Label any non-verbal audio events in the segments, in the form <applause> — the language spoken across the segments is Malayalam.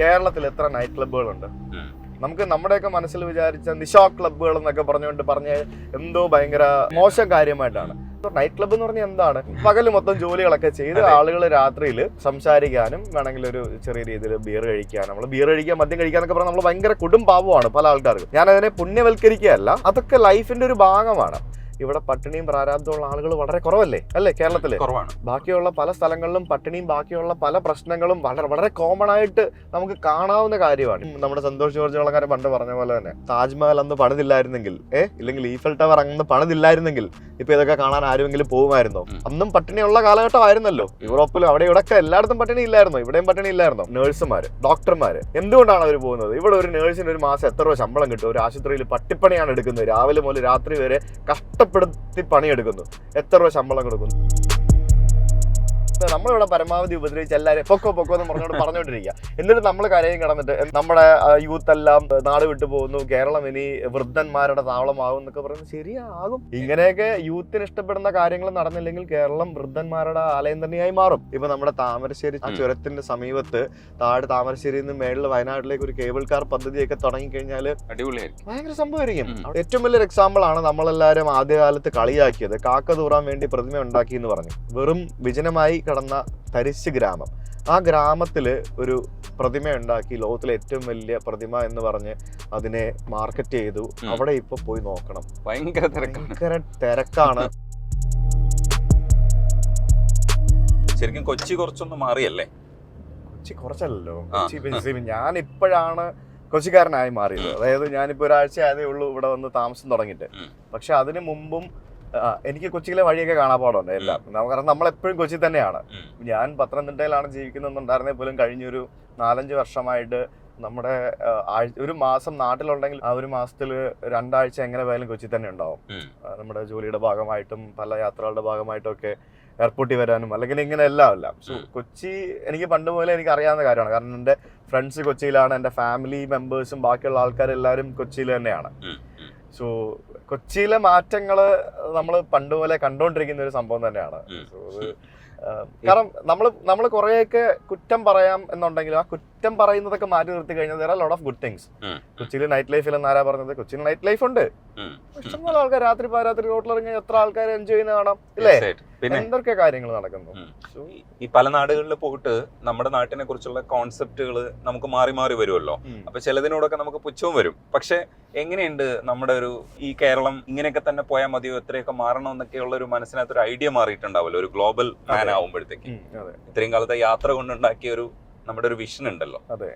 കേരളത്തിൽ എത്ര നൈറ്റ് ക്ലബ്ബുകളുണ്ട് ഉണ്ട് നമുക്ക് നമ്മുടെയൊക്കെ മനസ്സിൽ വിചാരിച്ച നിശാ ക്ലബ്ബുകൾ എന്നൊക്കെ പറഞ്ഞുകൊണ്ട് പറഞ്ഞ എന്തോ ഭയങ്കര മോശം കാര്യമായിട്ടാണ്. നൈറ്റ് ക്ലബ്ബ് എന്ന് പറഞ്ഞാൽ എന്താണ്? പകൽ മൊത്തം ജോലികളൊക്കെ ചെയ്ത്. ആളുകൾ രാത്രിയിൽ സംസാരിക്കാനും വേണമെങ്കിൽ ഒരു ചെറിയ രീതിയിൽ ബിയർ കഴിക്കാൻ നമ്മൾ ബിയർ കഴിക്കാൻ മദ്യം കഴിക്കാന്നൊക്കെ പറഞ്ഞാൽ നമ്മൾ ഭയങ്കര കുടുംബാവുമാണ് പല ആൾക്കാർക്ക്. ഞാൻ അതിനെ പുണ്യവൽക്കരിക്കുകയല്ല അതൊക്കെ ലൈഫിന്റെ ഒരു ഭാഗമാണ്. ഇവിടെ പട്ടിണിയും പ്രാരാബ്ദമുള്ള ആളുകൾ വളരെ കുറവല്ലേ? അല്ലേ കേരളത്തിൽ കുറവാണ്. ബാക്കിയുള്ള പല സ്ഥലങ്ങളിലും പട്ടിണിയും ബാക്കിയുള്ള പല പ്രശ്നങ്ങളും വളരെ വളരെ കോമൺ ആയിട്ട് നമുക്ക് കാണാവുന്ന കാര്യമാണ്. നമ്മുടെ സന്തോഷ് ജോർജ് വളങ്ങാരെ പണ്ട് പറഞ്ഞ പോലെ തന്നെ താജ്മഹൽ അന്ന് പണിതില്ലായിരുന്നെങ്കിൽ ഏ ഇല്ലെങ്കിൽ ഈഫൽ ടവർ അന്ന് പണിതില്ലായിരുന്നെങ്കിൽ ഇപ്പൊ ഇതൊക്കെ കാണാൻ ആരുമെങ്കിലും പോകുമായിരുന്നോ? അന്നും പട്ടിണിയുള്ള കാലഘട്ടമായിരുന്നല്ലോ. യൂറോപ്പിലും അവിടെ ഇവിടെ ഒക്കെ എല്ലായിടത്തും പട്ടിണി ഇല്ലായിരുന്നോ? ഇവിടെയും പട്ടിണി ഇല്ലായിരുന്നോ? നേഴ്സുമാർ ഡോക്ടർമാര് എന്തുകൊണ്ടാണ് അവർ പോകുന്നത്? ഇവിടെ ഒരു നേഴ്സിന് ഒരു മാസം എത്ര രൂപ ശമ്പളം കിട്ടും? ഒരു ആശുപത്രിയിൽ പട്ടിപ്പണിയാണ് എടുക്കുന്നത്. രാവിലെ മുതൽ രാത്രി വരെ കഷ്ടപ്പെടുത്തി പണിയെടുക്കുന്നു. എത്ര രൂപ ശമ്പളം കൊടുക്കുന്നു? നമ്മളിവിടെ പരമാവധി ഉപദ്രവിച്ച് എല്ലാവരും പൊക്കോ പൊക്കോ എന്ന് പറഞ്ഞുകൊണ്ട് പറഞ്ഞുകൊണ്ടിരിക്കുക. എന്നിട്ട് നമ്മൾ കരയും കിടന്നിട്ട് നമ്മുടെ യൂത്ത് എല്ലാം നാട് വിട്ടു പോകുന്നു കേരളം ഇനി വൃദ്ധന്മാരുടെ താവളമാകും എന്നൊക്കെ പറയുന്നത് ശരിയാകും. ഇങ്ങനെയൊക്കെ യൂത്തിന് ഇഷ്ടപ്പെടുന്ന കാര്യങ്ങൾ നടന്നില്ലെങ്കിൽ കേരളം വൃദ്ധന്മാരുടെ ആലയം തന്നെയായി മാറും. ഇപ്പൊ നമ്മുടെ താമരശ്ശേരി ചുരത്തിന്റെ സമീപത്ത് താഴെ താമരശ്ശേരി നിന്ന് മേളിൽ വയനാട്ടിലേക്ക് ഒരു കേബിൾ കാർ പദ്ധതിയൊക്കെ തുടങ്ങിക്കഴിഞ്ഞാൽ അടിപൊളിയായിരിക്കും. ഭയങ്കര സംഭവമായിരിക്കും. ഏറ്റവും വലിയൊരു എക്സാമ്പിൾ ആണ് നമ്മളെല്ലാവരും ആദ്യകാലത്ത് കളിയാക്കിയത് കാക്ക തൂറാൻ വേണ്ടി പ്രതിമ ഉണ്ടാക്കി എന്ന് പറഞ്ഞു. വെറും വിജനമായി കിടന്ന തരിശ് ഗ്രാമം. ആ ഗ്രാമത്തിൽ ഒരു പ്രതിമ ഉണ്ടാക്കി ലോകത്തിലെ ഏറ്റവും വലിയ പ്രതിമ എന്ന് പറഞ്ഞ് അതിനെ മാർക്കറ്റ് ചെയ്തു. അവിടെ ഇപ്പൊ പോയി നോക്കണം. ഭയങ്കര തിരക്കാണ്. ഭയങ്കര തിരക്കാണ്. ശരിക്കും കൊച്ചി കുറച്ചൊന്ന് മാറിയല്ലേ? കൊച്ചി കുറച്ചല്ലോ കൊച്ചി ഞാൻ ഇപ്പോഴാണ് കൊച്ചിക്കാരനായി മാറിയത്. അതായത് ഞാനിപ്പോ ഒരാഴ്ച ആയതേ ഉള്ളൂ ഇവിടെ വന്ന് താമസം തുടങ്ങിയിട്ട്. പക്ഷെ അതിനു മുമ്പും എനിക്ക് കൊച്ചിയിലെ വഴിയൊക്കെ കാണാൻ കാണാപ്പാടുണ്ട് എല്ലാം. കാരണം നമ്മളെപ്പോഴും കൊച്ചി തന്നെയാണ്. ഞാൻ പത്തനംതിട്ടയിലാണ് ജീവിക്കുന്നുണ്ടായിരുന്നേ പോലും കഴിഞ്ഞൊരു നാലഞ്ച് വർഷമായിട്ട് നമ്മുടെ ആഴ്ച ഒരു മാസം നാട്ടിലുണ്ടെങ്കിൽ ആ ഒരു മാസത്തിൽ രണ്ടാഴ്ച എങ്ങനെ പോയാലും കൊച്ചി തന്നെ ഉണ്ടാവും. നമ്മുടെ ജോലിയുടെ ഭാഗമായിട്ടും പല യാത്രകളുടെ ഭാഗമായിട്ടും ഒക്കെ എയർപോർട്ടിൽ വരാനും അല്ലെങ്കിൽ ഇങ്ങനെ എല്ലാം അല്ല സോ കൊച്ചി എനിക്ക് പണ്ട് മുതലേ എനിക്ക് അറിയാവുന്ന കാര്യമാണ്. കാരണം എന്റെ ഫ്രണ്ട്സ് കൊച്ചിയിലാണ് എന്റെ ഫാമിലി മെമ്പേഴ്സും ബാക്കിയുള്ള ആൾക്കാരെല്ലാവരും കൊച്ചിയിൽ തന്നെയാണ്. സോ കൊച്ചിയിലെ മാറ്റങ്ങൾ നമ്മൾ പണ്ട് പോലെ കണ്ടുകൊണ്ടിരിക്കുന്ന ഒരു സംഭവം തന്നെയാണ്. കാരണം നമ്മൾ നമ്മൾ കുറേയൊക്കെ കുറ്റം പറയാം എന്നുണ്ടെങ്കിലും ആ കുറ്റം പറയുന്നതൊക്കെ മാറ്റി നിർത്തി കഴിഞ്ഞാൽ വേറെ ലോട്ട് ഓഫ് ഗുഡ് തിങ്സ്. കൊച്ചിയിൽ നൈറ്റ് ലൈഫിൽ എന്നാരാ പറഞ്ഞത്? കൊച്ചിയിൽ നൈറ്റ് ലൈഫ് ഉണ്ട്. ഇഷ്ടംപോലെ ആൾക്കാർ രാത്രി പാരാത്രി റോട്ടിലിറങ്ങി എത്ര ആൾക്കാർ എൻജോയ് ചെയ്യുന്ന കാണാം. ഇല്ലേ. പിന്നെ എന്തൊക്കെ കാര്യങ്ങൾ നടക്കുന്നു? ഈ- പല നാടുകളിൽ പോയിട്ട് നമ്മുടെ നാട്ടിനെ കുറിച്ചുള്ള കോൺസെപ്റ്റുകൾ നമുക്ക് മാറി മാറി വരുമല്ലോ. അപ്പൊ ചിലതിനോടൊക്കെ നമുക്ക് പുച്ഛവും വരും. പക്ഷെ എങ്ങനെയുണ്ട് നമ്മുടെ ഒരു ഈ കേരളം ഇങ്ങനെയൊക്കെ തന്നെ പോയാൽ മതിയോ? എത്രയൊക്കെ മാറണം എന്നൊക്കെയുള്ള ഒരു മനസ്സിനകത്ത് ഒരു ഐഡിയ മാറിയിട്ടുണ്ടാവില്ല ഒരു ഗ്ലോബൽ മാൻ. ആവുമ്പോഴത്തേക്ക് ഇത്രയും കാലത്തെ യാത്ര കൊണ്ടുണ്ടാക്കിയ ഒരു നമ്മുടെ ഒരു വിഷൻ ഉണ്ടല്ലോ. അതെ.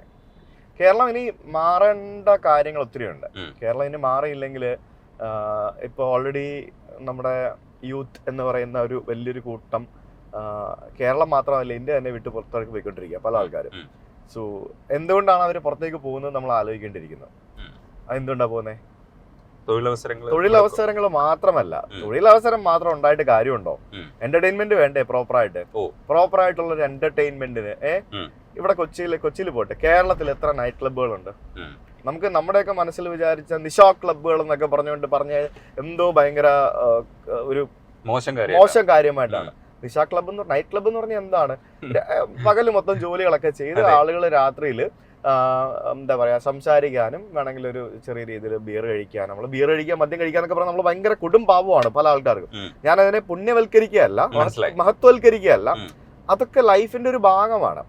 കേരളം ഇനി മാറേണ്ട കാര്യങ്ങൾ ഒത്തിരി ഉണ്ട് കേരളം ഇനി മാറിയില്ലെങ്കിൽ ഇപ്പോൾ ഓൾറെഡി നമ്മുടെ യൂത്ത് എന്ന് പറയുന്ന ഒരു വലിയൊരു കൂട്ടം കേരളം മാത്രമല്ല ഇന്ത്യ തന്നെ വിട്ട് പുറത്തേക്ക് പോയിക്കൊണ്ടിരിക്കുക പല ആൾക്കാരും. സോ എന്തുകൊണ്ടാണ് അവർ പുറത്തേക്ക് പോകുന്നത് നമ്മൾ ആലോചിക്കേണ്ടിയിരിക്കുന്നത്? എന്തുകൊണ്ടാ അതെന്തുകൊണ്ടാണ് പോകുന്നത് തൊഴിലവസരങ്ങൾ തൊഴിലവസരങ്ങൾ മാത്രമല്ല. തൊഴിലവസരം മാത്രം ഉണ്ടായിട്ട് കാര്യമുണ്ടോ? എന്റർടൈൻമെന്റ് വേണ്ടേ പ്രോപ്പറായിട്ട് ഓ. പ്രോപ്പർ ആയിട്ടുള്ള ഒരു എന്റർടൈൻമെന്റിന് ഏഹ്. ഇവിടെ കൊച്ചിയിൽ കൊച്ചിയിൽ പോട്ടെ. കേരളത്തിൽ എത്ര നൈറ്റ് ക്ലബ്ബുകളുണ്ട്. നമുക്ക് നമ്മുടെയൊക്കെ മനസ്സിൽ വിചാരിച്ച നിശാ ക്ലബ്ബുകൾ എന്നൊക്കെ പറഞ്ഞുകൊണ്ട് പറഞ്ഞ എന്തോ ഭയങ്കര ഒരു മോശം കാര്യം മോശം കാര്യമായിട്ടാണ്. നിശാ ക്ലബ്ബ് എന്ന് നൈറ്റ് ക്ലബ്ബ് എന്ന് പറഞ്ഞാൽ എന്താണ്? പകൽ മൊത്തം ജോലികളൊക്കെ ചെയ്ത് ആളുകൾ രാത്രിയിൽ എന്താ പറയാ സംസാരിക്കാനും വേണമെങ്കിൽ ഒരു ചെറിയ രീതിയിൽ ബിയർ കഴിക്കാൻ നമ്മൾ ബിയർ കഴിക്കാൻ മദ്യം കഴിക്കാന്നൊക്കെ പറഞ്ഞാൽ നമ്മൾ ഭയങ്കര കുടുംബാവമാണ് പല ആൾക്കാർക്കും. ഞാനതിനെ ഞാൻ അതിനെ പുണ്യവൽക്കരിക്കുകയല്ല. മഹത്വവൽക്കരിക്കുകയല്ല അതൊക്കെ ലൈഫിന്റെ ഒരു ഭാഗമാണ്.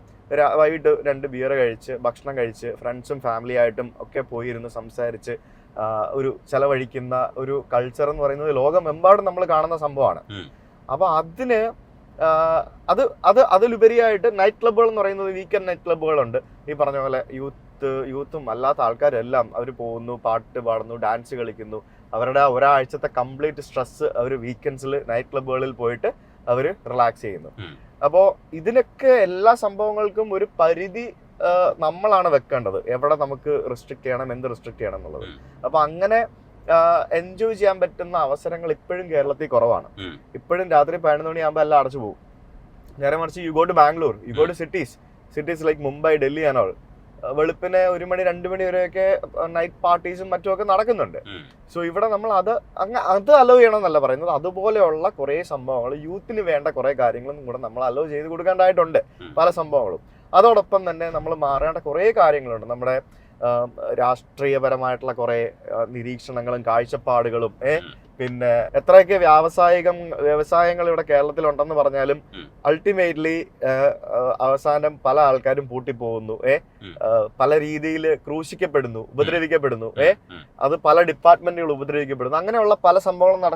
വൈകിട്ട് രണ്ട് ബിയർ കഴിച്ച് ഭക്ഷണം കഴിച്ച് ഫ്രണ്ട്സും ഫാമിലി ആയിട്ടും ഒക്കെ പോയിരുന്ന് സംസാരിച്ച് ഒരു ചെലവഴിക്കുന്ന ഒരു കൾച്ചർ എന്ന് പറയുന്നത് ലോകമെമ്പാടും നമ്മൾ കാണുന്ന സംഭവമാണ്. അപ്പോൾ അപ്പൊ അതിന് അത് അത് അതിലുപരിയായിട്ട് നൈറ്റ് ക്ലബ്ബുകൾ എന്ന് പറയുന്നത് വീക്കെൻഡ് നൈറ്റ് ക്ലബ്ബുകളുണ്ട് ഈ പറഞ്ഞ പോലെ യൂത്ത് യൂത്തും അല്ലാത്ത ആൾക്കാരെല്ലാം അവർ പോകുന്നു പാട്ട് പാടുന്നു ഡാൻസ് കളിക്കുന്നു. അവരുടെ ഒരാഴ്ചത്തെ കംപ്ലീറ്റ് സ്ട്രെസ് അവർ വീക്കെൻഡ്സിൽ നൈറ്റ് ക്ലബ്ബുകളിൽ പോയിട്ട് അവർ റിലാക്സ് ചെയ്യുന്നു. അപ്പോൾ ഇതിനൊക്കെ എല്ലാ സംഭവങ്ങൾക്കും ഒരു പരിധി നമ്മളാണ് വെക്കേണ്ടത്. എവിടെ നമുക്ക് റെസ്ട്രിക്ട് ചെയ്യണം എന്ത് റെസ്ട്രിക്ട് ചെയ്യണം എന്നുള്ളത്. അപ്പൊ അങ്ങനെ എൻജോയ് ചെയ്യാൻ പറ്റുന്ന അവസരങ്ങൾ ഇപ്പോഴും കേരളത്തിൽ കുറവാണ്. ഇപ്പോഴും രാത്രി പതിനൊന്ന് മണിയാകുമ്പോൾ എല്ലാം അടച്ചു പോകും. നേരെ മറിച്ച് you go to Bangalore you go to cities cities like Mumbai Delhi and all വെളുപ്പിന് ഒരു മണി രണ്ട് മണി വരെയൊക്കെ നൈറ്റ് പാർട്ടീസും മറ്റുമൊക്കെ നടക്കുന്നുണ്ട്. സോ ഇവിടെ നമ്മൾ അത് അങ്ങ് അത് അലോ ചെയ്യണമെന്നല്ല പറയുന്നത്. അതുപോലെയുള്ള കുറേ സംഭവങ്ങൾ യൂത്തിന് വേണ്ട കുറേ കാര്യങ്ങളും കൂടെ നമ്മൾ അലോ ചെയ്ത് കൊടുക്കേണ്ടതായിട്ടുണ്ട്. പല സംഭവങ്ങളും. അതോടൊപ്പം തന്നെ നമ്മൾ മാറേണ്ട കുറേ കാര്യങ്ങളുണ്ട്. നമ്മുടെ രാഷ്ട്രീയപരമായിട്ടുള്ള കുറേ നിരീക്ഷണങ്ങളും കാഴ്ചപ്പാടുകളും. പിന്നെ എത്രയൊക്കെ വ്യാവസായികം വ്യവസായങ്ങൾ ഇവിടെ കേരളത്തിൽ ഉണ്ടെന്ന് പറഞ്ഞാലും അൾട്ടിമേറ്റ്ലി അവസാനം പല ആൾക്കാരും പൂട്ടിപ്പോകുന്നു. ഏ പല രീതിയിൽ ക്രൂശിക്കപ്പെടുന്നു ഉപദ്രവിക്കപ്പെടുന്നു. ഏ അത് പല ഡിപ്പാർട്ട്മെന്റുകൾ ഉപദ്രവിക്കപ്പെടുന്നു. അങ്ങനെയുള്ള പല സംഭവങ്ങൾ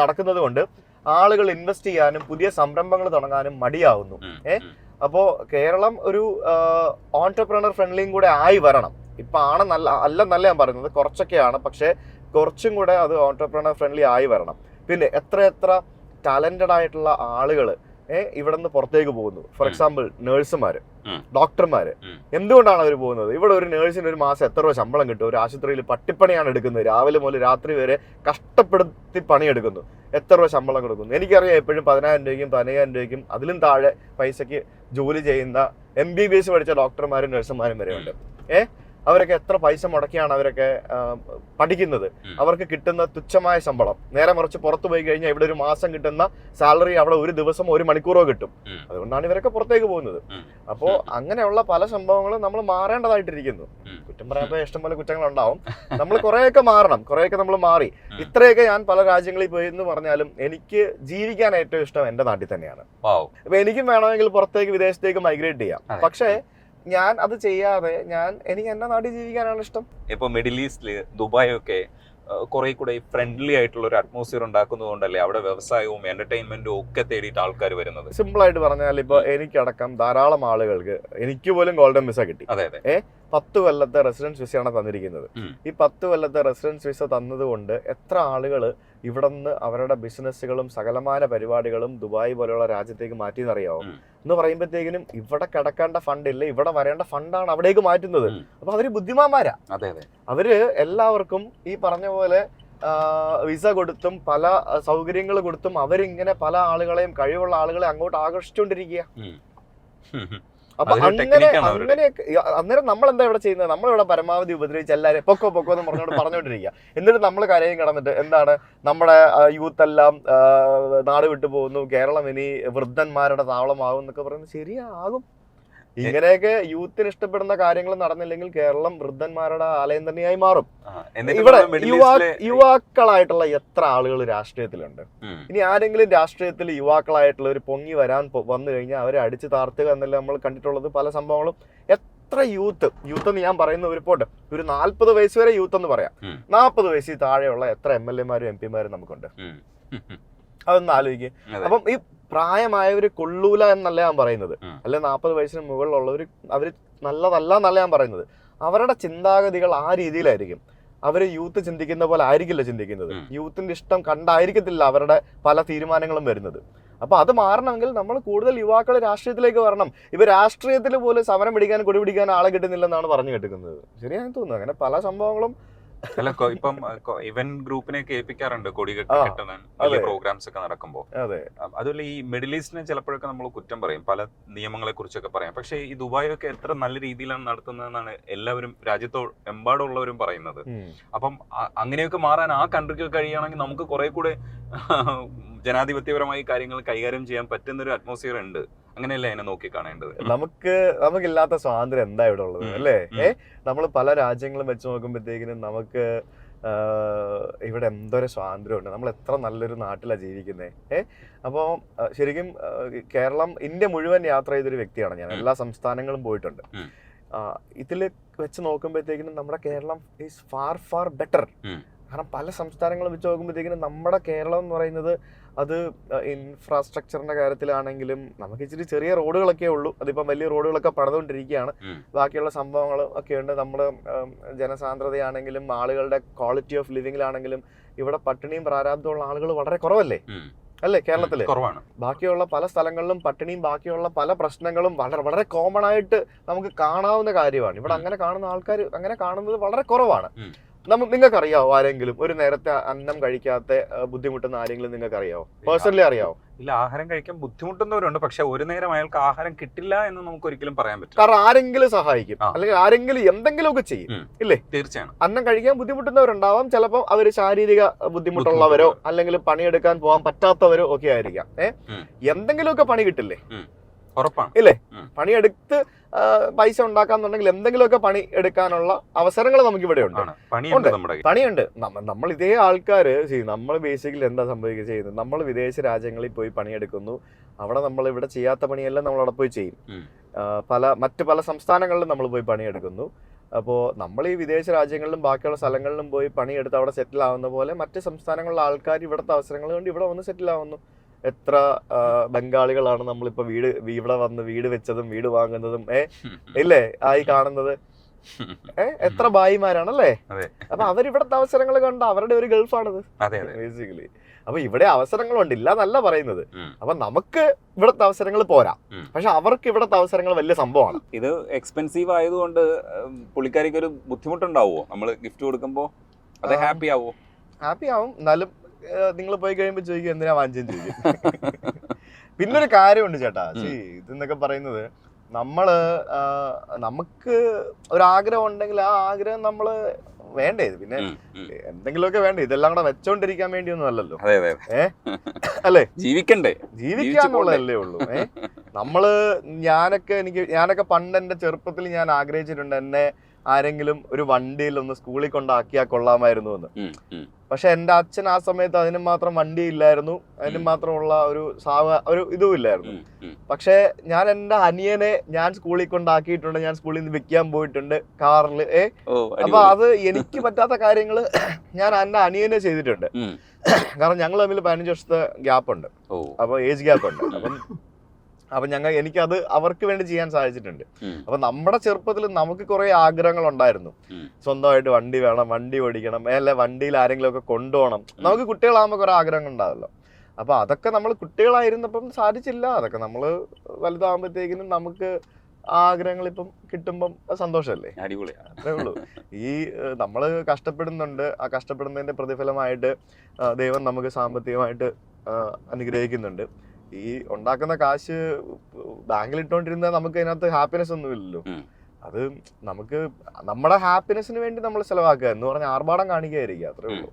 നടക്കുന്നത് കൊണ്ട് ആളുകൾ ഇൻവെസ്റ്റ് ചെയ്യാനും പുതിയ സംരംഭങ്ങൾ തുടങ്ങാനും മടിയാവുന്നു. ഏ? അപ്പോ അപ്പോൾ കേരളം ഒരു ഓൺടർപ്രണർ ഫ്രണ്ട്ലിയും കൂടെ ആയി വരണം. ഇപ്പൊ ആണ് നല്ല അല്ലെന്നല്ല ഞാൻ പറയുന്നത്. കുറച്ചൊക്കെയാണ്. പക്ഷേ കുറച്ചും കൂടെ അത് ഓൺടർപ്രണർ ഫ്രണ്ട്ലി ആയി വരണം. പിന്നെ എത്ര എത്ര ടാലന്റഡ് ആയിട്ടുള്ള ആളുകൾ ഏഹ് ഇവിടെ നിന്ന് പുറത്തേക്ക് പോകുന്നു. ഫോർ എക്സാമ്പിൾ നേഴ്സുമാർ ഡോക്ടർമാർ ഡോക്ടർമാര് എന്തുകൊണ്ടാണ് അവർ പോകുന്നത്? ഇവിടെ ഒരു നേഴ്സിന് ഒരു മാസം എത്ര രൂപ ശമ്പളം കിട്ടും? ഒരു ആശുപത്രിയിൽ പട്ടിപ്പണിയാണ് എടുക്കുന്നത്. രാവിലെ മുതൽ രാത്രി വരെ കഷ്ടപ്പെടുത്തി പണിയെടുക്കുന്നു. എത്ര രൂപ ശമ്പളം കൊടുക്കുന്നു? എനിക്കറിയാം എപ്പോഴും പതിനായിരം രൂപയ്ക്കും പതിനയ്യായിരം രൂപയ്ക്കും അതിലും താഴെ പൈസയ്ക്ക് ജോലി ചെയ്യുന്ന എം ബി ബി എസ് പഠിച്ച ഡോക്ടർമാരും നഴ്സുമാരും വരെയുണ്ട്. ഉണ്ട് ഏ? അവരൊക്കെ എത്ര പൈസ മുടക്കിയാണ് അവരൊക്കെ പഠിക്കുന്നത്. അവർക്ക് കിട്ടുന്ന തുച്ഛമായ ശമ്പളം. നേരെ മറിച്ച് പുറത്തു പോയി കഴിഞ്ഞാൽ ഇവിടെ ഒരു മാസം കിട്ടുന്ന സാലറി അവിടെ ഒരു ദിവസം ഒരു മണിക്കൂറോ കിട്ടും. അതുകൊണ്ടാണ് ഇവരൊക്കെ പുറത്തേക്ക് പോകുന്നത്. അപ്പോ അപ്പോൾ അങ്ങനെയുള്ള പല സംഭവങ്ങളും നമ്മൾ മാറേണ്ടതായിട്ടിരിക്കുന്നു. കുറ്റം പറയാത്ത ഇഷ്ടംപോലെ കുറ്റങ്ങൾ ഉണ്ടാവും നമ്മൾ കുറേയൊക്കെ മാറണം. കുറേയൊക്കെ നമ്മൾ മാറി. ഇത്രയൊക്കെ ഞാൻ പല രാജ്യങ്ങളിൽ പോയി എന്ന് പറഞ്ഞാലും എനിക്ക് ജീവിക്കാൻ ഏറ്റവും ഇഷ്ടം എന്റെ നാട്ടിൽ തന്നെയാണ്. അപ്പൊ എനിക്കും വേണമെങ്കിൽ പുറത്തേക്ക് വിദേശത്തേക്ക് മൈഗ്രേറ്റ് ചെയ്യാം. പക്ഷേ ഞാൻ അത് ചെയ്യാതെ ഞാൻ എനിക്ക് എന്റെ നാട്ടിൽ ജീവിക്കാനാണ് ഇഷ്ടം. ഇപ്പൊ മിഡിൽ ഈസ്റ്റിൽ ദുബായ് ഒക്കെ കുറെ കൂടെ ഫ്രണ്ട്ലി ആയിട്ടുള്ള ഒരു അറ്റ്മോസ്ഫിയർ ഉണ്ടാക്കുന്നതുകൊണ്ടല്ലേ അവിടെ വ്യവസായവും എന്റർടൈൻമെന്റും ഒക്കെ തേടിയിട്ട് ആൾക്കാർ വരുന്നത്? സിമ്പിൾ ആയിട്ട് പറഞ്ഞാൽ ഇപ്പൊ എനിക്കടക്കം ധാരാളം ആളുകൾക്ക് എനിക്ക് പോലും ഗോൾഡൻ വിസ കിട്ടി. അതെ അതെ. പത്ത് കൊല്ലത്തെ റെസിഡൻസ് വിസയാണ് തന്നിരിക്കുന്നത്. ഈ പത്ത് കൊല്ലത്തെ റെസിഡൻസ് വിസ തന്നതുകൊണ്ട് എത്ര ആളുകൾ ഇവിടെ നിന്ന് അവരുടെ ബിസിനസ്സുകളും സകലമാന പരിപാടികളും ദുബായ് പോലെയുള്ള രാജ്യത്തേക്ക് മാറ്റിയെന്നറിയാവോ? എന്നറിയാവും എന്ന് പറയുമ്പോഴത്തേക്കിനും ഇവിടെ കിടക്കേണ്ട ഇല്ല ഇവിടെ വരേണ്ട ഫണ്ടാണ് അവിടേക്ക് മാറ്റുന്നത്. അപ്പൊ അവർ ബുദ്ധിമാന്മാരാ. അതെ അതെ. അവർ എല്ലാവർക്കും ഈ പറഞ്ഞ പോലെ വിസ കൊടുത്തും പല സൗകര്യങ്ങൾ കൊടുത്തും അവരിങ്ങനെ പല ആളുകളെയും കഴിവുള്ള ആളുകളെ അങ്ങോട്ട് ആകർഷിച്ചുകൊണ്ടിരിക്കുക. അപ്പൊ അങ്ങനെ. അങ്ങനെയൊക്കെ അന്നേരം നമ്മൾ എന്താ ഇവിടെ ചെയ്യുന്നത്? നമ്മളിവിടെ പരമാവധി ഉപദ്രവിച്ച് എല്ലാവരും പൊക്കോ പൊക്കോ എന്ന് പറഞ്ഞുകൊണ്ട് പറഞ്ഞുകൊണ്ടിരിക്കുക. എന്നിട്ട് നമ്മൾ കരയും കടന്നിട്ട് എന്താണ്? നമ്മുടെ യൂത്ത് എല്ലാം നാട് വിട്ടു പോകുന്നു. കേരളം ഇനി വൃദ്ധന്മാരുടെ താവളമാകും എന്നൊക്കെ പറയുന്നത് ശരിയാകും. ഇങ്ങനെയൊക്കെ യൂത്തിന് ഇഷ്ടപ്പെടുന്ന കാര്യങ്ങൾ നടന്നില്ലെങ്കിൽ കേരളം വൃദ്ധന്മാരുടെ ആലയം തന്നെയായി മാറും. ഇവിടെ യുവാക്കളായിട്ടുള്ള എത്ര ആളുകൾ രാഷ്ട്രീയത്തിലുണ്ട്? ഇനി ആരെങ്കിലും രാഷ്ട്രീയത്തിൽ യുവാക്കളായിട്ടുള്ള ഒരു പൊങ്ങി വരാൻ വന്നു കഴിഞ്ഞാൽ അവരെ അടിച്ചു താർത്തുക എന്നല്ല നമ്മൾ കണ്ടിട്ടുള്ളത് പല സംഭവങ്ങളും. എത്ര യൂത്ത് യൂത്ത് എന്ന് ഞാൻ പറയുന്ന ഒരു പോട്ട് ഒരു നാൽപ്പത് വയസ്സ് വരെ യൂത്ത് എന്ന് പറയാം. നാൽപ്പത് വയസ്സിൽ താഴെയുള്ള എത്ര എം എൽ എമാരും എം പിമാരും നമുക്കുണ്ട്. അതൊന്ന് ആലോചിക്കുക അപ്പം ഈ പ്രായമായവർ കൊള്ളൂല എന്നല്ല ഞാൻ പറയുന്നത്. അല്ലെ നാൽപ്പത് വയസ്സിന് മുകളിലുള്ളവർ അവർ നല്ലതല്ല എന്നല്ല ഞാൻ പറയുന്നത്. അവരുടെ ചിന്താഗതികൾ ആ രീതിയിലായിരിക്കും. അവർ യൂത്ത് ചിന്തിക്കുന്ന പോലെ ആയിരിക്കില്ല ചിന്തിക്കുന്നത്. യൂത്തിന്റെ ഇഷ്ടം കണ്ടായിരിക്കത്തില്ല അവരുടെ പല തീരുമാനങ്ങളും വരുന്നത്. അപ്പൊ അത് മാറണമെങ്കിൽ നമ്മൾ കൂടുതൽ യുവാക്കൾ രാഷ്ട്രീയത്തിലേക്ക് വരണം. ഇവ രാഷ്ട്രീയത്തിൽ പോലും സമരം പിടിക്കാൻ കൊടി പിടിക്കാൻ ആളെ കിട്ടുന്നില്ലെന്നാണ് പറഞ്ഞു കേട്ടിരിക്കുന്നത്. ശരിയാണെന്ന് തോന്നുന്നു. അങ്ങനെ പല സംഭവങ്ങളും അല്ല ഇപ്പം ഇവന്റ് ഗ്രൂപ്പിനെ കേൾപ്പിക്കാറുണ്ട് കൊടി കെട്ടി ആ, കെട്ടുന്ന വലിയ പ്രോഗ്രാംസ് ഒക്കെ നടക്കുമ്പോൾ അതെ. അതുപോലെ ഈ മിഡിൽ ഈസ്റ്റിനെ ചിലപ്പോഴൊക്കെ നമ്മൾ കുറ്റം പറയും. പല നിയമങ്ങളെ കുറിച്ചൊക്കെ പറയാം. പക്ഷേ ഈ ദുബായൊക്കെ എത്ര നല്ല രീതിയിലാണ് നടത്തുന്നതെന്നാണ് എല്ലാവരും രാജ്യത്തോ എമ്പാടുള്ളവരും പറയുന്നത്. അപ്പം അങ്ങനെയൊക്കെ മാറാൻ ആ കൺട്രിക്ക് കഴിയുകയാണെങ്കിൽ നമുക്ക് കുറെ കൂടെ ജനാധിപത്യപരമായി കാര്യങ്ങൾ കൈകാര്യം ചെയ്യാൻ പറ്റുന്ന ഒരു അറ്റ്മോസ്ഫിയർ ഉണ്ട്. അങ്ങനെയല്ലേ അതിനെ നോക്കി കാണേണ്ടത്? നമുക്ക് നമുക്കില്ലാത്ത സ്വാതന്ത്ര്യം എന്താ ഇവിടെ ഉള്ളത് അല്ലേ? ഏ? നമ്മൾ പല രാജ്യങ്ങളും വെച്ച് നോക്കുമ്പോഴത്തേക്കിനും നമുക്ക് ഇവിടെ എന്തൊരു സ്വാതന്ത്ര്യമുണ്ട്. നമ്മൾ എത്ര നല്ലൊരു നാട്ടിലാണ് ജീവിക്കുന്നത് ഏ? അപ്പോൾ ശരിക്കും കേരളം ഇന്ത്യ മുഴുവൻ യാത്ര ചെയ്തൊരു വ്യക്തിയാണ് ഞാൻ. എല്ലാ സംസ്ഥാനങ്ങളും പോയിട്ടുണ്ട്. ഇതിൽ വെച്ച് നോക്കുമ്പോഴത്തേക്കിനും നമ്മുടെ Keralam is far far better. കാരണം പല സംസ്ഥാനങ്ങൾ വെച്ച് നോക്കുമ്പോഴത്തേക്കിനും നമ്മുടെ കേരളം എന്ന് പറയുന്നത് അത് ഇൻഫ്രാസ്ട്രക്ചറിന്റെ കാര്യത്തിലാണെങ്കിലും നമുക്ക് ഇച്ചിരി ചെറിയ റോഡുകളൊക്കെ ഉള്ളൂ. അതിപ്പം വലിയ റോഡുകളൊക്കെ പണിതുകൊണ്ടിരിക്കുകയാണ്. ബാക്കിയുള്ള സംഭവങ്ങൾ ഒക്കെ ഉണ്ട്. നമ്മൾ ജനസാന്ദ്രതയാണെങ്കിലും ആളുകളുടെ ക്വാളിറ്റി ഓഫ് ലിവിങ്ങിലാണെങ്കിലും ഇവിടെ പട്ടിണിയും പ്രാരാബ്ദമുള്ള ആളുകൾ വളരെ കുറവല്ലേ? അല്ലേ കേരളത്തിൽ? കുറവാണ്. ബാക്കിയുള്ള പല സ്ഥലങ്ങളിലും പട്ടിണിയും ബാക്കിയുള്ള പല പ്രശ്നങ്ങളും വളരെ വളരെ കോമൺ ആയിട്ട് നമുക്ക് കാണാവുന്ന കാര്യമാണ്. ഇവിടെ. അങ്ങനെ കാണുന്ന ആൾക്കാർ അങ്ങനെ കാണുന്നത് വളരെ കുറവാണ്. നമുക്ക് നിങ്ങൾക്ക് അറിയാവോ ആരെങ്കിലും ഒരു നേരത്തെ അന്നം കഴിക്കാത്ത ബുദ്ധിമുട്ടുന്ന ആരെങ്കിലും നിങ്ങൾക്ക് അറിയാവോ പേഴ്സണലി അറിയാവോ? ഇല്ല ആഹാരം കഴിക്കാൻ ബുദ്ധിമുട്ടുന്നവരുണ്ട്. പക്ഷെ ഒരു നേരം അയാൾക്ക് ആഹാരം കിട്ടില്ല എന്ന് നമുക്ക് ഒരിക്കലും പറയാൻ പറ്റും കാരണം ആരെങ്കിലും സഹായിക്കും. അല്ലെങ്കിൽ ആരെങ്കിലും എന്തെങ്കിലും ഒക്കെ ചെയ്യും ഇല്ലേ? തീർച്ചയാണ്. അന്നം കഴിക്കാൻ ബുദ്ധിമുട്ടുന്നവരുണ്ടാവാം. ചിലപ്പോൾ അവർ ശാരീരിക ബുദ്ധിമുട്ടുള്ളവരോ. അല്ലെങ്കിൽ പണിയെടുക്കാൻ പോകാൻ പറ്റാത്തവരോ ഒക്കെ ആയിരിക്കാം. ഏഹ്. എന്തെങ്കിലുമൊക്കെ പണി കിട്ടില്ലേ? ഇല്ലേ. പണിയെടുത്ത് പൈസ ഉണ്ടാക്കാന്നുണ്ടെങ്കിൽ എന്തെങ്കിലുമൊക്കെ പണി എടുക്കാനുള്ള അവസരങ്ങൾ നമുക്ക് ഇവിടെ ഉണ്ട് പണിയുണ്ട് ഉണ്ട്. പണിയുണ്ട്. നമ്മൾ ഇതേ ആൾക്കാർ നമ്മൾ ബേസിക്കലി എന്താ സംഭവിക്കുക ചെയ്യുന്നത്? നമ്മൾ വിദേശ രാജ്യങ്ങളിൽ പോയി പണിയെടുക്കുന്നു. അവിടെ നമ്മൾ ഇവിടെ ചെയ്യാത്ത പണിയെല്ലാം നമ്മൾ അവിടെ പോയി ചെയ്യും. പല മറ്റു പല സംസ്ഥാനങ്ങളിലും നമ്മൾ പോയി പണിയെടുക്കുന്നു. അപ്പോൾ നമ്മൾ ഈ വിദേശ രാജ്യങ്ങളിലും ബാക്കിയുള്ള സ്ഥലങ്ങളിലും പോയി പണിയെടുത്ത് അവിടെ സെറ്റിൽ ആവുന്ന പോലെ മറ്റ് സംസ്ഥാനങ്ങളിലെ ആൾക്കാർ ഇവിടുത്തെ അവസരങ്ങൾ കൊണ്ട് ഇവിടെ വന്ന് സെറ്റിൽ ആവുന്നു. എത്ര ബംഗാളികളാണ് നമ്മളിപ്പോൾ വീട് ഇവിടെ വന്ന് വീട് വെച്ചതും വീട് വാങ്ങുന്നതും ഏ? <laughs> ഇല്ലേ? ആയി കാണുന്നത്. <laughs> ഏ? എത്ര ഭായിമാരാണല്ലേ? അല്ലേ അപ്പൊ അവരിവിടുത്തെ അവസരങ്ങൾ കണ്ട അവരുടെ ഒരു ഗൾഫാണിത്. ബേസിക്കലി അപ്പൊ ഇവിടെ അവസരങ്ങളുണ്ട് ഇല്ല എന്നല്ല പറയുന്നത്. അപ്പൊ നമുക്ക് ഇവിടുത്തെ അവസരങ്ങൾ പോരാ. പക്ഷെ അവർക്ക് ഇവിടുത്തെ അവസരങ്ങൾ വലിയ സംഭവമാണ്. ഇത് എക്സ്പെൻസീവ് ആയതുകൊണ്ട് പുള്ളിക്കാരിക്ക് ഒരു ബുദ്ധിമുട്ടുണ്ടാവുമോ നമ്മൾ ഗിഫ്റ്റ് കൊടുക്കുമ്പോ? അത്. ഹാപ്പി ആവോ? ഹാപ്പി ആവും. എന്നാലും നിങ്ങൾ പോയി കഴിയുമ്പോൾ ചോദിക്കും എന്തിനാ വാങ്ങിച്ചെന്ന് ചോദിക്കും? <laughs> പിന്നൊരു കാര്യമുണ്ട് ചേട്ടാ. ഈ ഇതെന്നൊക്കെ പറയുന്നത് നമ്മൾ നമുക്ക് ഒരു ആഗ്രഹം ഉണ്ടെങ്കിൽ ആ ആഗ്രഹം നമ്മൾ വേണ്ടേ? ഇത് പിന്നെ. എന്തെങ്കിലുമൊക്കെ വേണ്ടേ? ഇതെല്ലാം കൂടെ വെച്ചോണ്ടിരിക്കാൻ വേണ്ടിയൊന്നും അല്ലല്ലോ. അല്ലേ? ജീവിക്കണ്ടേ? ജീവിക്കാന്നുള്ളതല്ലേ ഉള്ളൂ. ഏഹ് നമ്മൾ ഞാനൊക്കെ എനിക്ക് ഞാനൊക്കെ പണ്ട് എന്റെ ചെറുപ്പത്തിൽ ഞാൻ ആഗ്രഹിച്ചിട്ടുണ്ട് എന്നെ ആരെങ്കിലും ഒരു വണ്ടിയിൽ ഒന്ന് സ്കൂളിൽ കൊണ്ടാക്കിയാൽ കൊള്ളാമായിരുന്നു എന്ന്. പക്ഷെ എന്റെ അച്ഛൻ ആ സമയത്ത് അതിന് മാത്രം വണ്ടി ഇല്ലായിരുന്നു അതിന്. മാത്രമുള്ള ഒരു സാവ ഒരു ഇതും ഇല്ലായിരുന്നു. പക്ഷെ ഞാൻ എന്റെ അനിയനെ ഞാൻ സ്കൂളിൽ കൊണ്ടാക്കിയിട്ടുണ്ട്. ഞാൻ സ്കൂളിൽ നിന്ന് വിൽക്കാൻ പോയിട്ടുണ്ട് കാറിൽ. ഏ? അപ്പൊ അത് എനിക്ക് പറ്റാത്ത കാര്യങ്ങൾ ഞാൻ എന്റെ അനിയനെ ചെയ്തിട്ടുണ്ട്. കാരണം ഞങ്ങൾ തമ്മിൽ പതിനഞ്ച് വർഷത്തെ ഗ്യാപ്പ് ഉണ്ട് അപ്പൊ ഏജ് ഗ്യാപ്പ് ഉണ്ട് അപ്പം അപ്പൊ ഞങ്ങൾ എനിക്കത് അവർക്ക് വേണ്ടി ചെയ്യാൻ സാധിച്ചിട്ടുണ്ട്. അപ്പൊ നമ്മുടെ ചെറുപ്പത്തിൽ നമുക്ക് കുറെ ആഗ്രഹങ്ങൾ ഉണ്ടായിരുന്നു സ്വന്തമായിട്ട് വണ്ടി വേണം വണ്ടി ഓടിക്കണം അല്ലെ വണ്ടിയിൽ ആരെങ്കിലും ഒക്കെ കൊണ്ടുപോകണം നമുക്ക് കുട്ടികളാകുമ്പോൾ കുറെ ആഗ്രഹങ്ങൾ ഉണ്ടാവല്ലോ. അപ്പൊ അതൊക്കെ നമ്മൾ കുട്ടികളായിരുന്നപ്പം സാധിച്ചില്ല. അതൊക്കെ നമ്മൾ വലുതാകുമ്പോഴത്തേക്കിനും നമുക്ക് ആഗ്രഹങ്ങൾ ഇപ്പം കിട്ടുമ്പം സന്തോഷമല്ലേ? അടിപൊളിയാണ് അത്രേ ഉള്ളൂ. ഈ നമ്മൾ കഷ്ടപ്പെടുന്നുണ്ട്. ആ കഷ്ടപ്പെടുന്നതിന്റെ പ്രതിഫലമായിട്ട് ദൈവം നമുക്ക് സാമ്പത്തികമായിട്ട് അനുഗ്രഹിക്കുന്നുണ്ട്. ഈ ഉണ്ടാക്കുന്ന കാശ് ബാങ്കിൽ ഇട്ടുകൊണ്ടിരുന്ന നമുക്ക് അതിനകത്ത് ഹാപ്പിനെസ് ഒന്നുമില്ലല്ലോ. ഇല്ലല്ലോ അത് നമുക്ക് നമ്മുടെ ഹാപ്പിനെസ്സിന് വേണ്ടി നമ്മൾ ചെലവാക്കുക എന്ന് പറഞ്ഞാൽ ആർഭാടം കാണിക്കുകയായിരിക്കും അത്രേ ഉള്ളൂ.